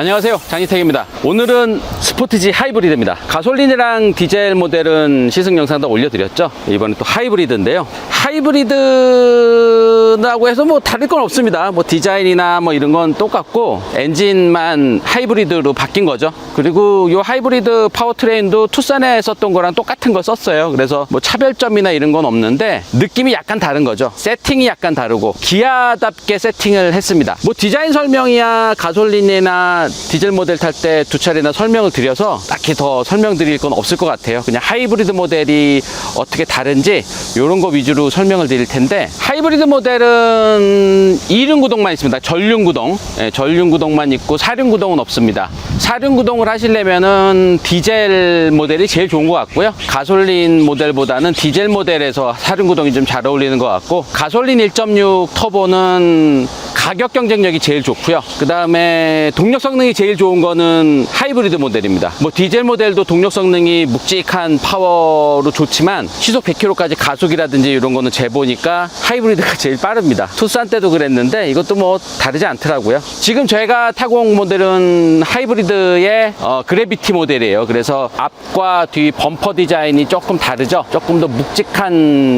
안녕하세요. 장희택입니다. 오늘은 스포티지 하이브리드입니다. 가솔린이랑 디젤 모델은 시승 영상도 올려드렸죠? 이번엔 또 하이브리드인데요. 하이브리드 라고 해서 뭐 다를 건 없습니다. 뭐 디자인이나 뭐 이런 건 똑같고 엔진만 하이브리드로 바뀐 거죠. 그리고 이 하이브리드 파워트레인도 투싼에 썼던 거랑 똑같은 걸 썼어요. 그래서 뭐 차별점이나 이런 건 없는데 느낌이 약간 다른 거죠. 세팅이 약간 다르고 기아답게 세팅을 했습니다. 뭐 디자인 설명이야 가솔린이나 디젤 모델 탈 때 두 차례나 설명을 드려서 딱히 더 설명드릴 건 없을 것 같아요. 그냥 하이브리드 모델이 어떻게 다른지 이런 거 위주로 설명을 드릴 텐데 하이브리드 모델 은 2륜 구동만 있습니다 전륜 구동 예, 전륜 구동만 있고 사륜 구동은 없습니다 사륜 구동을 하시려면은 디젤 모델이 제일 좋은 것 같고요 가솔린 모델보다는 디젤 모델에서 사륜 구동이 좀 잘 어울리는 것 같고 가솔린 1.6 터보는 가격 경쟁력이 제일 좋고요. 그 다음에 동력 성능이 제일 좋은 거는 하이브리드 모델입니다. 뭐 디젤 모델도 동력 성능이 묵직한 파워로 좋지만 시속 100km까지 가속이라든지 이런 거는 재보니까 하이브리드가 제일 빠 릅니다. 투싼 때도 그랬는데 이것도 뭐 다르지 않더라고요. 지금 저희가 타고 온 모델은 하이브리드의 어, 그래비티 모델이에요. 그래서 앞과 뒤 범퍼 디자인이 조금 다르죠. 조금 더 묵직한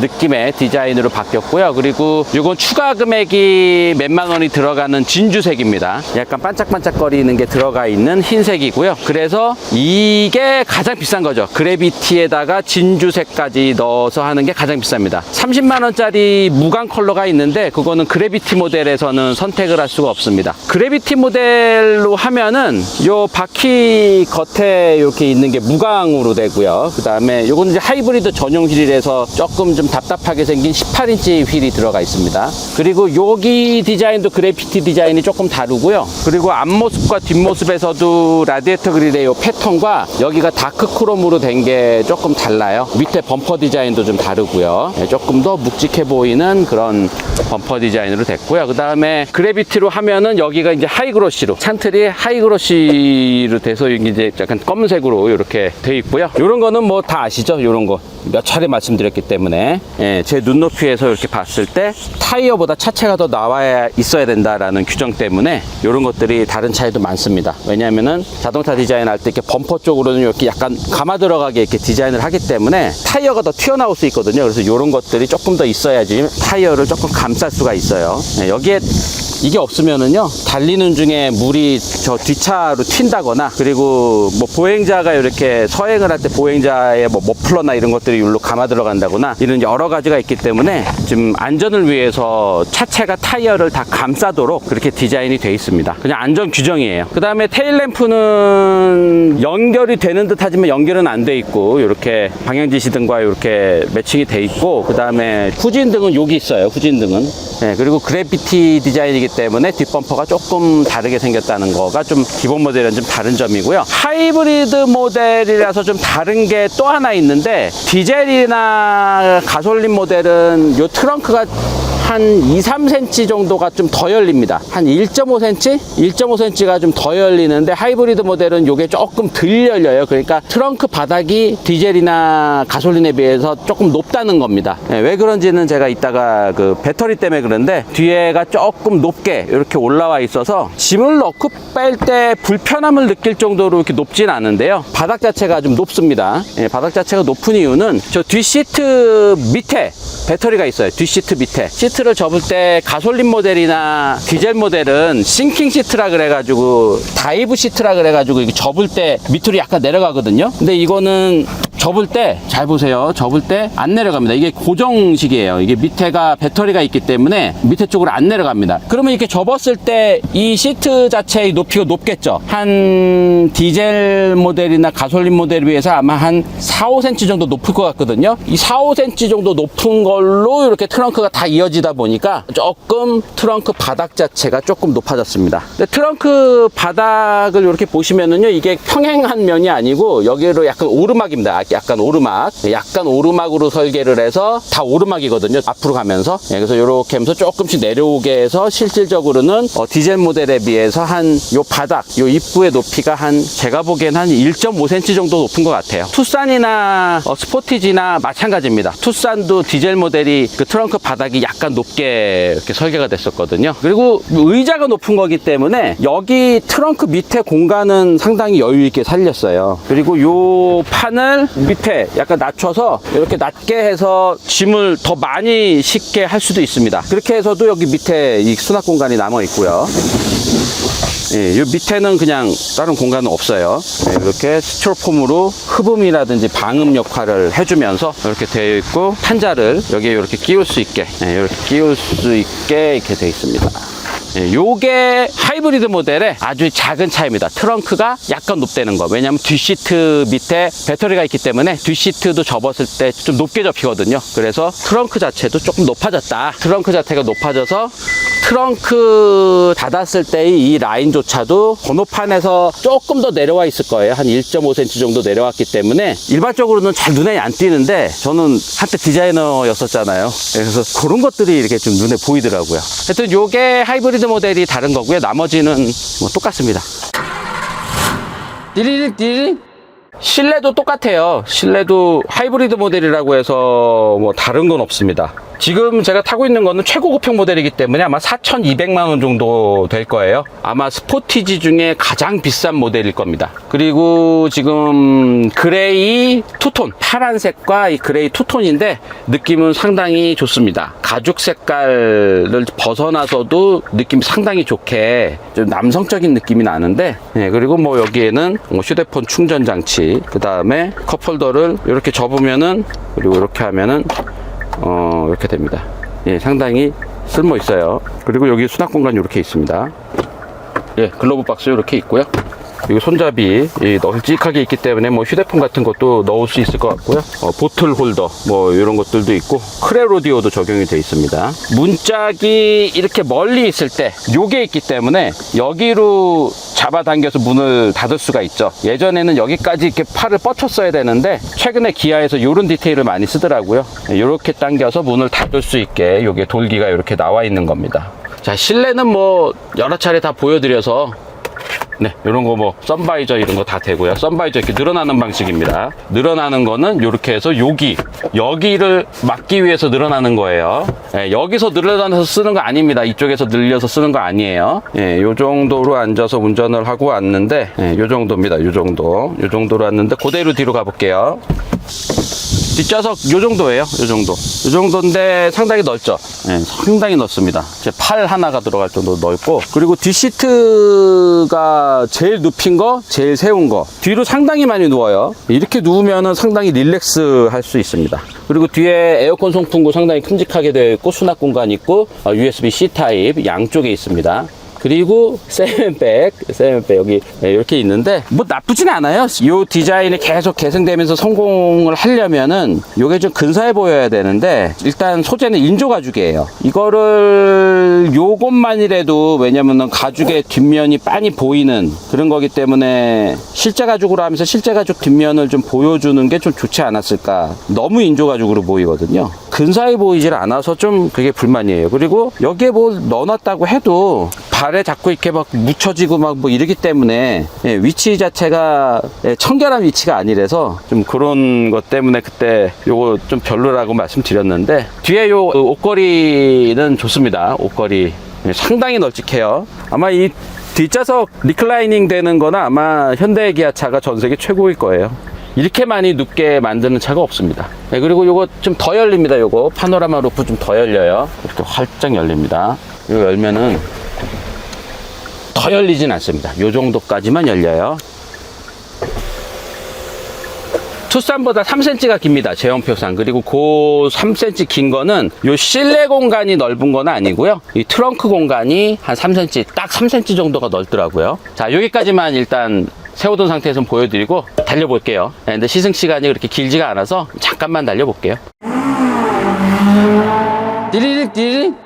느낌의 디자인으로 바뀌었고요. 그리고 이건 추가 금액이 몇만 원이 들어가는 진주색입니다. 약간 반짝반짝거리는 게 들어가 있는 흰색이고요. 그래서 이게 가장 비싼 거죠. 그래비티에다가 진주색까지 넣어서 하는 게 가장 비쌉니다. 30만 원짜리 무광 컬러가 있는 데 그거는 그래비티 모델에서는 선택을 할 수가 없습니다. 그래비티 모델로 하면은 요 바퀴 겉에 이렇게 있는 게 무광으로 되고요. 그 다음에 요거는 이제 하이브리드 전용 휠이라서 조금 좀 답답하게 생긴 18인치 휠이 들어가 있습니다. 그리고 여기 디자인도 그래피티 디자인이 조금 다르고요. 그리고 앞모습과 뒷모습에서도 라디에이터 그릴의 요 패턴과 여기가 다크 크롬으로 된 게 조금 달라요. 밑에 범퍼 디자인도 좀 다르고요. 네, 조금 더 묵직해 보이는 그런 범퍼 디자인으로 됐고요. 그 다음에 그래비티로 하면은 여기가 이제 하이그로시로 찬틀이 하이그로시로 돼서 이제 약간 검은색으로 이렇게 돼 있고요. 이런 거는 뭐 다 아시죠? 이런 거 몇 차례 말씀드렸기 때문에 예, 제 눈높이에서 이렇게 봤을 때 타이어보다 차체가 더 나와야 있어야 된다라는 규정 때문에 이런 것들이 다른 차이도 많습니다. 왜냐하면은 자동차 디자인 할 때 이렇게 범퍼 쪽으로는 이렇게 약간 감아 들어가게 이렇게 디자인을 하기 때문에 타이어가 더 튀어나올 수 있거든요. 그래서 이런 것들이 조금 더 있어야지 타이어를 조금 감쌀 수가 있어요. 예, 여기에 이게 없으면은요 달리는 중에 물이 저 뒷차로 튄다거나 그리고 뭐 보행자가 이렇게 서행을 할 때 보행자의 뭐 머플러나 이런 것들이 여기로 감아 들어간다거나 이런 여러 가지가 있기 때문에 지금 안전을 위해서 차체가 타이어를 다 감싸도록 그렇게 디자인이 돼 있습니다. 그냥 안전 규정이에요. 그 다음에 테일 램프는 연결이 되는 듯 하지만 연결은 안 돼 있고 이렇게 방향 지시등과 이렇게 매칭이 돼 있고 그 다음에 후진등은 여기 있어요 후진등은. 네, 그리고 그래피티 디자인이기 때문에 뒷범퍼가 조금 다르게 생겼다는 거가 좀 기본 모델은 좀 다른 점이고요. 하이브리드 모델이라서 좀 다른 게 또 하나 있는데 디젤이나 가솔린 모델은 요 트렁크가 한 2, 3cm 정도가 좀 더 열립니다. 한 1.5cm? 1.5cm가 좀 더 열리는데 하이브리드 모델은 요게 조금 덜 열려요. 그러니까 트렁크 바닥이 디젤이나 가솔린에 비해서 조금 높다는 겁니다. 예, 왜 그런지는 제가 이따가 그 배터리 때문에 그런데 뒤에가 조금 높게 이렇게 올라와 있어서 짐을 넣고 뺄 때 불편함을 느낄 정도로 이렇게 높진 않은데요. 바닥 자체가 좀 높습니다. 예, 바닥 자체가 높은 이유는 저 뒷시트 밑에 배터리가 있어요. 뒷시트 밑에. 시트 를 접을 때 가솔린 모델이나 디젤 모델은 싱킹 시트라 그래가지고 다이브 시트라 그래가지고 접을 때 밑으로 약간 내려가거든요. 근데 이거는 접을 때 잘 보세요. 접을 때 안 내려갑니다. 이게 고정식이에요. 이게 밑에가 배터리가 있기 때문에 밑에 쪽으로 안 내려갑니다. 그러면 이렇게 접었을 때 이 시트 자체의 높이가 높겠죠. 한 디젤 모델이나 가솔린 모델에 비해서 아마 한 4, 5cm 정도 높을 것 같거든요. 이 4, 5cm 정도 높은 걸로 이렇게 트렁크가 다 이어지다 보니까 조금 트렁크 바닥 자체가 조금 높아졌습니다. 트렁크 바닥을 이렇게 보시면은요, 이게 평행한 면이 아니고 여기로 약간 오르막입니다. 약간 오르막, 약간 오르막으로 설계를 해서 다 오르막이거든요. 앞으로 가면서. 예, 그래서 이렇게 하면서 조금씩 내려오게 해서 실질적으로는 어, 디젤 모델에 비해서 한 요 바닥, 요 입구의 높이가 한 제가 보기엔 한 1.5cm 정도 높은 것 같아요. 투싼이나 어, 스포티지나 마찬가지입니다. 투싼도 디젤 모델이 그 트렁크 바닥이 약간 높게 이렇게 설계가 됐었거든요. 그리고 의자가 높은 거기 때문에 여기 트렁크 밑에 공간은 상당히 여유 있게 살렸어요. 그리고 요 판을 밑에 약간 낮춰서 이렇게 낮게 해서 짐을 더 많이 싣게 할 수도 있습니다. 그렇게 해서도 여기 밑에 이 수납 공간이 남아 있고요. 예, 요 밑에는 그냥 다른 공간은 없어요. 예, 이렇게 스티로폼으로 흡음이라든지 방음 역할을 해주면서 이렇게 되어 있고 판자를 여기에 이렇게 끼울 수 있게 예, 이렇게 끼울 수 있게 이렇게 되어 있습니다. 예, 요게 하이브리드 모델의 아주 작은 차이입니다. 트렁크가 약간 높다는 거. 왜냐하면 뒷시트 밑에 배터리가 있기 때문에 뒷시트도 접었을 때 좀 높게 접히거든요. 그래서 트렁크 자체도 조금 높아졌다. 트렁크 자체가 높아져서 트렁크 닫았을 때의 이 라인조차도 번호판에서 조금 더 내려와 있을 거예요. 한 1.5cm 정도 내려왔기 때문에 일반적으로는 잘 눈에 안 띄는데 저는 한때 디자이너였었잖아요. 그래서 그런 것들이 이렇게 좀 눈에 보이더라고요. 하여튼 요게 하이브리드 모델이 다른 거고요. 나머지는 뭐 똑같습니다. 띠리릭 띠리릭 실내도 똑같아요. 실내도 하이브리드 모델이라고 해서 뭐 다른 건 없습니다. 지금 제가 타고 있는 거는 최고급형 모델이기 때문에 아마 4,200만 원 정도 될 거예요. 아마 스포티지 중에 가장 비싼 모델일 겁니다. 그리고 지금 그레이 투톤, 파란색과 이 그레이 투톤인데 느낌은 상당히 좋습니다. 가죽 색깔을 벗어나서도 느낌이 상당히 좋게 좀 남성적인 느낌이 나는데 예, 그리고 뭐 여기에는 뭐 휴대폰 충전 장치 그 다음에 컵홀더를 이렇게 접으면은 그리고 이렇게 하면은 어 이렇게 됩니다. 예, 상당히 쓸모 있어요. 그리고 여기 수납 공간이 이렇게 있습니다. 예, 글로브 박스 이렇게 있고요. 그리고 손잡이 이 널찍하게 있기 때문에 뭐 휴대폰 같은 것도 넣을 수 있을 것 같고요. 어, 보틀 홀더 뭐 이런 것들도 있고 크레로디오도 적용이 되어 있습니다. 문짝이 이렇게 멀리 있을 때 요게 있기 때문에 여기로 잡아당겨서 문을 닫을 수가 있죠. 예전에는 여기까지 이렇게 팔을 뻗쳤어야 되는데 최근에 기아에서 이런 디테일을 많이 쓰더라고요. 이렇게 당겨서 문을 닫을 수 있게 요게 돌기가 이렇게 나와 있는 겁니다. 자 실내는 뭐 여러 차례 다 보여드려서 네, 이런 거 뭐 썬바이저 이런 거 다 되고요. 썬바이저 이렇게 늘어나는 방식입니다. 늘어나는 거는 이렇게 해서 여기 여기를 막기 위해서 늘어나는 거예요. 예, 여기서 늘어나서 쓰는 거 아닙니다. 이쪽에서 늘려서 쓰는 거 아니에요. 예, 요 정도로 앉아서 운전을 하고 왔는데 예, 요 정도입니다. 요 정도. 요 정도로 왔는데 그대로 뒤로 가 볼게요. 뒷좌석 요 정도예요. 요 정도. 요 정도인데 상당히 넓죠. 예, 상당히 넓습니다. 제 팔 하나가 들어갈 정도로 넓고 그리고 뒷시트가 제일 눕힌 거, 제일 세운 거. 뒤로 상당히 많이 누워요. 이렇게 누우면은 상당히 릴렉스 할 수 있습니다. 그리고 뒤에 에어컨 송풍구 상당히 큼직하게 되어 있고 수납 공간 있고 어, USB-C 타입 양쪽에 있습니다. 그리고 세면백, 세면백 여기 네, 이렇게 있는데 뭐 나쁘진 않아요. 이 디자인이 계속 개선되면서 성공을 하려면은 요게 좀 근사해 보여야 되는데 일단 소재는 인조 가죽이에요. 이거를 요것만이라도 왜냐면은 가죽의 뒷면이 빤히 보이는 그런 거기 때문에 실제 가죽으로 하면서 실제 가죽 뒷면을 좀 보여주는 게 좀 좋지 않았을까. 너무 인조 가죽으로 보이거든요. 근사해 보이질 않아서 좀 그게 불만이에요. 그리고 여기에 뭘 넣어놨다고 해도 발에 자꾸 이렇게 막 묻혀지고 막 뭐 이러기 때문에 예, 위치 자체가 예, 청결한 위치가 아니라서 좀 그런 것 때문에 그때 요거 좀 별로라고 말씀드렸는데 뒤에 요 옷걸이는 좋습니다. 옷걸이 예, 상당히 널찍해요. 아마 이 뒷좌석 리클라이닝 되는 거나 아마 현대 기아차가 전 세계 최고일 거예요. 이렇게 많이 눕게 만드는 차가 없습니다. 네, 그리고 요거 좀 더 열립니다. 요거 파노라마 루프 좀 더 열려요. 이렇게 활짝 열립니다. 이거 열면은 더 열리진 않습니다. 요 정도까지만 열려요. 투싼보다 3cm가 깁니다. 제형표상. 그리고 그 3cm 긴 거는 요 실내 공간이 넓은 건 아니고요. 이 트렁크 공간이 한 3cm, 딱 3cm 정도가 넓더라고요. 자, 여기까지만 일단 세워둔 상태에서 보여드리고 달려볼게요. 네, 근데 시승 시간이 그렇게 길지가 않아서 잠깐만 달려볼게요. 띠리릭 띠리릭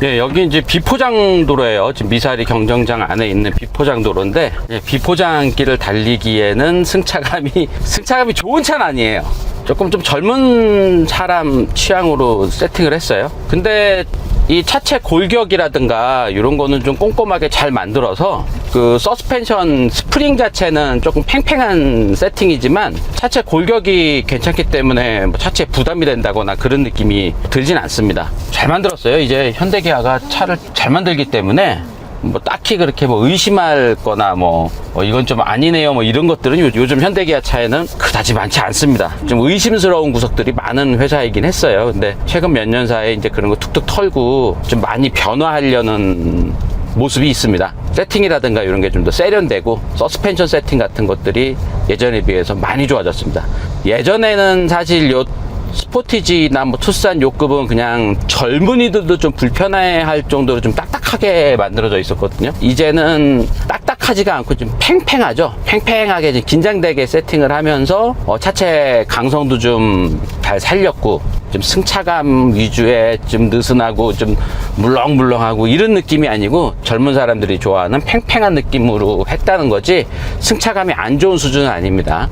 예, 여기 이제 비포장 도로예요. 지금 미사리 경정장 안에 있는 비포장 도로인데 예, 비포장 길을 달리기에는 승차감이 승차감이 좋은 차는 아니에요. 조금 좀 젊은 사람 취향으로 세팅을 했어요. 근데 이 차체 골격이라든가 이런 거는 좀 꼼꼼하게 잘 만들어서 그 서스펜션 스프링 자체는 조금 팽팽한 세팅이지만 차체 골격이 괜찮기 때문에 뭐 차체에 부담이 된다거나 그런 느낌이 들진 않습니다. 잘 만들었어요. 이제 현대기아가 차를 잘 만들기 때문에 뭐 딱히 그렇게 뭐 의심할 거나 뭐 어, 이건 좀 아니네요. 뭐 이런 것들은 요, 즘 현대기아 차에는 그다지 많지 않습니다. 좀 의심스러운 구석들이 많은 회사이긴 했어요. 근데 최근 몇 년 사이에 이제 그런 거 툭툭 털고 좀 많이 변화하려는 모습이 있습니다. 세팅이라든가 이런 게 좀 더 세련되고 서스펜션 세팅 같은 것들이 예전에 비해서 많이 좋아졌습니다. 예전에는 사실 요 스포티지나 뭐 투싼 요급은 그냥 젊은이들도 좀 불편해 할 정도로 좀 딱딱하게 만들어져 있었거든요. 이제는 딱딱하지가 않고 좀 팽팽하죠. 팽팽하게 좀 긴장되게 세팅을 하면서 어, 차체 강성도 좀 잘 살렸고 좀 승차감 위주의 좀 느슨하고 좀 물렁물렁하고 이런 느낌이 아니고 젊은 사람들이 좋아하는 팽팽한 느낌으로 했다는 거지 승차감이 안 좋은 수준은 아닙니다.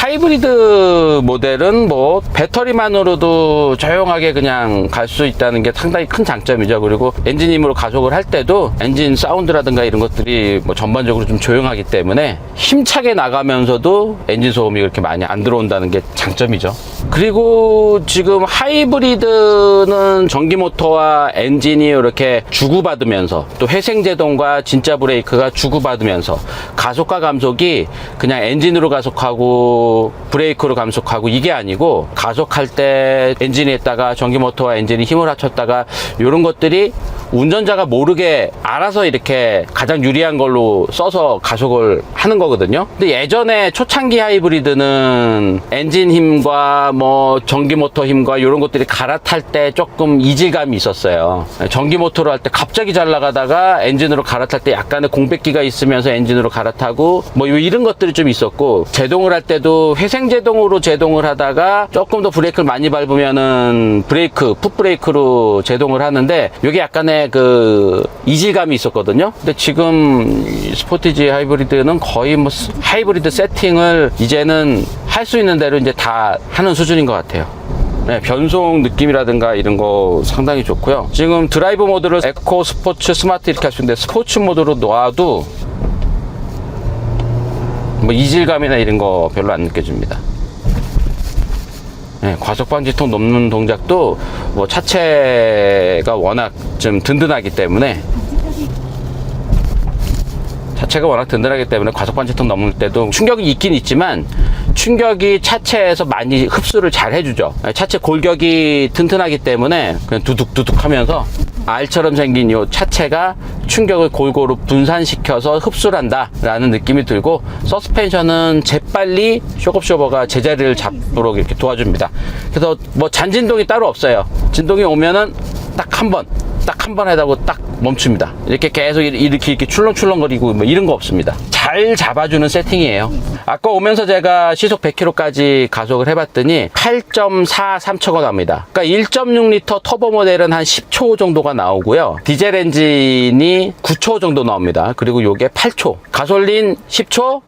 하이브리드 모델은 뭐 배터리만으로도 조용하게 그냥 갈 수 있다는 게 상당히 큰 장점이죠. 그리고 엔진 힘으로 가속을 할 때도 엔진 사운드라든가 이런 것들이 뭐 전반적으로 좀 조용하기 때문에 힘차게 나가면서도 엔진 소음이 그렇게 많이 안 들어온다는 게 장점이죠. 그리고 지금 하이브리드는 전기 모터와 엔진이 이렇게 주고받으면서 또 회생 제동과 진짜 브레이크가 주고받으면서 가속과 감속이 그냥 엔진으로 가속하고 브레이크로 감속하고 이게 아니고 가속할 때 엔진에다가 전기 모터와 엔진이 힘을 합쳤다가 이런 것들이 운전자가 모르게 알아서 이렇게 가장 유리한 걸로 써서 가속을 하는 거거든요. 근데 예전에 초창기 하이브리드는 엔진 힘과 뭐 전기 모터 힘과 이런 것들이 갈아탈 때 조금 이질감이 있었어요. 전기 모터로 할 때 갑자기 잘 나가다가 엔진으로 갈아탈 때 약간의 공백기가 있으면서 엔진으로 갈아타고 뭐 이런 것들이 좀 있었고 제동을 할 때도 회생 제동으로 제동을 하다가 조금 더 브레이크를 많이 밟으면은 브레이크 풋 브레이크로 제동을 하는데 이게 약간의 그 이질감이 있었거든요. 근데 지금 이 스포티지 하이브리드는 거의 뭐 스- 하이브리드 세팅을 이제는 할 수 있는 대로 이제 다 하는 수준인 것 같아요. 네, 변속 느낌이라든가 이런 거 상당히 좋고요. 지금 드라이브 모드를 에코, 스포츠, 스마트 이렇게 할 수 있는데 스포츠 모드로 놔도 뭐 이질감이나 이런 거 별로 안 느껴집니다. 네, 과속 방지턱 넘는 동작도 뭐 차체가 워낙 좀 든든하기 때문에 자체가 워낙 든든하기 때문에 과속 방지턱 넘을 때도 충격이 있긴 있지만 충격이 차체에서 많이 흡수를 잘 해주죠. 차체 골격이 튼튼하기 때문에 그냥 두둑두둑 하면서 알처럼 생긴 이 차체가 충격을 골고루 분산시켜서 흡수를 한다라는 느낌이 들고 서스펜션은 재빨리 쇼급쇼버가 제자리를 잡도록 이렇게 도와줍니다. 그래서 뭐 잔진동이 따로 없어요. 진동이 오면은 딱 한 번, 딱 한번 하다고 딱 멈춥니다. 이렇게 계속 이렇게 이렇게 출렁출렁거리고 뭐 이런 거 없습니다. 잘 잡아주는 세팅이에요. 아까 오면서 제가 시속 100km까지 가속을 해봤더니 8.43초가 납니다. 그러니까 1.6L 터보 모델은 한 10초 정도가 나오고요. 디젤 엔진이 9초 정도 나옵니다. 그리고 요게 8초. 가솔린 10초,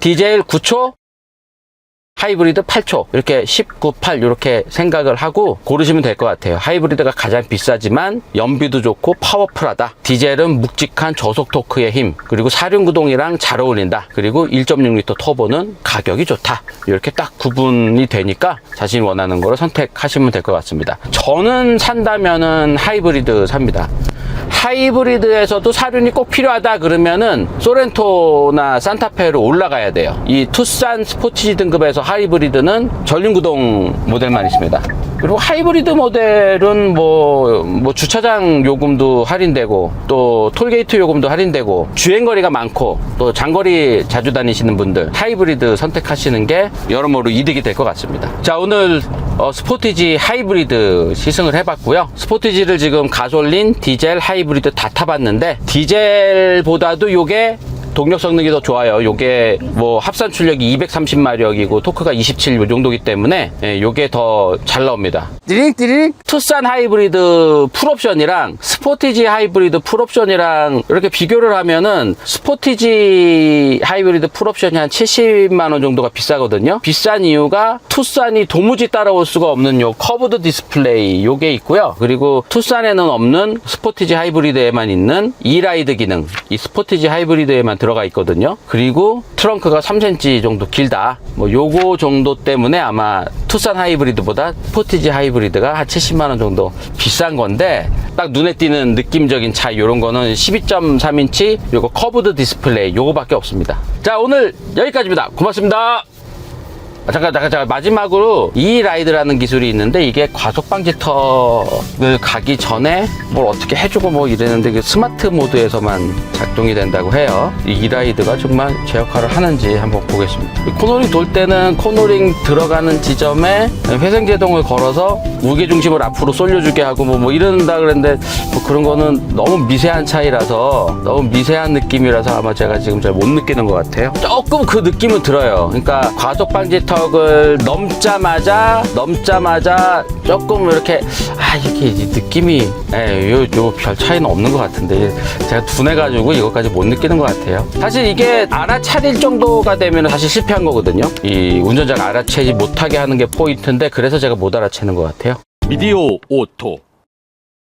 디젤 9초, 하이브리드 8초 이렇게 19, 8 이렇게 생각을 하고 고르시면 될 것 같아요. 하이브리드가 가장 비싸지만 연비도 좋고 파워풀하다. 디젤은 묵직한 저속 토크의 힘 그리고 사륜구동이랑 잘 어울린다. 그리고 1.6L 터보는 가격이 좋다. 이렇게 딱 구분이 되니까 자신이 원하는 거를 선택하시면 될 것 같습니다. 저는 산다면은 하이브리드 삽니다 하이브리드에서도 사륜이 꼭 필요하다 그러면은 소렌토나 산타페로 올라가야 돼요. 이 투싼 스포티지 등급에서 하이브리드는 전륜구동 모델만 있습니다. 그리고 하이브리드 모델은 뭐, 뭐 주차장 요금도 할인되고 또 톨게이트 요금도 할인되고 주행거리가 많고 또 장거리 자주 다니시는 분들 하이브리드 선택하시는 게 여러모로 이득이 될 것 같습니다. 자 오늘 어, 스포티지 하이브리드 시승을 해봤고요. 스포티지를 지금 가솔린, 디젤, 하이브리드 다 타봤는데 디젤보다도 요게 동력 성능이 더 좋아요. 요게 뭐 합산 출력이 230마력이고 토크가 27 요 정도기 때문에 예, 요게 더 잘 나옵니다. 띠링띠링 투싼 하이브리드 풀옵션이랑 스포티지 하이브리드 풀옵션이랑 이렇게 비교를 하면은 스포티지 하이브리드 풀옵션이 한 70만 원 정도가 비싸거든요. 비싼 이유가 투싼이 도무지 따라올 수가 없는 요 커브드 디스플레이 요게 있고요. 그리고 투싼에는 없는 스포티지 하이브리드에만 있는 이라이드 기능 이 스포티지 하이브리드에만 들어가 있거든요. 그리고 트렁크가 3cm 정도 길다. 뭐 요거 정도 때문에 아마 투싼 하이브리드보다 스포티지 하이브리드가 한 70만 원 정도 비싼 건데 딱 눈에 띄는 느낌적인 차이 요런 거는 12.3인치 요거 커브드 디스플레이 요거밖에 없습니다. 자 오늘 여기까지입니다. 고맙습니다. 아, 잠깐, 잠깐, 잠깐. 마지막으로 이 라이드라는 기술이 있는데 이게 과속 방지턱을 가기 전에 뭘 어떻게 해주고 뭐 이랬는데 그 스마트 모드에서만 작동이 된다고 해요. 이 라이드가 정말 제 역할을 하는지 한번 보겠습니다. 이 코너링 돌 때는 코너링 들어가는 지점에 회생제동을 걸어서 무게 중심을 앞으로 쏠려주게 하고 뭐, 뭐 이런다 그랬는데 뭐 그런 거는 너무 미세한 차이라서 너무 미세한 느낌이라서 아마 제가 지금 잘 못 느끼는 것 같아요. 조금 그 느낌은 들어요. 그러니까 과속 방지턱 을 넘자마자 넘자마자 조금 이렇게 아 이게 이 느낌이 예, 요, 요별 차이는 없는 것 같은데 제가 둔해 가지고 이것까지 못 느끼는 것 같아요. 사실 이게 알아차릴 정도가 되면 사실 실패한 거거든요. 이 운전자가 알아채지 못하게 하는 게 포인트인데 그래서 제가 못 알아채는 것 같아요. 미디오 오토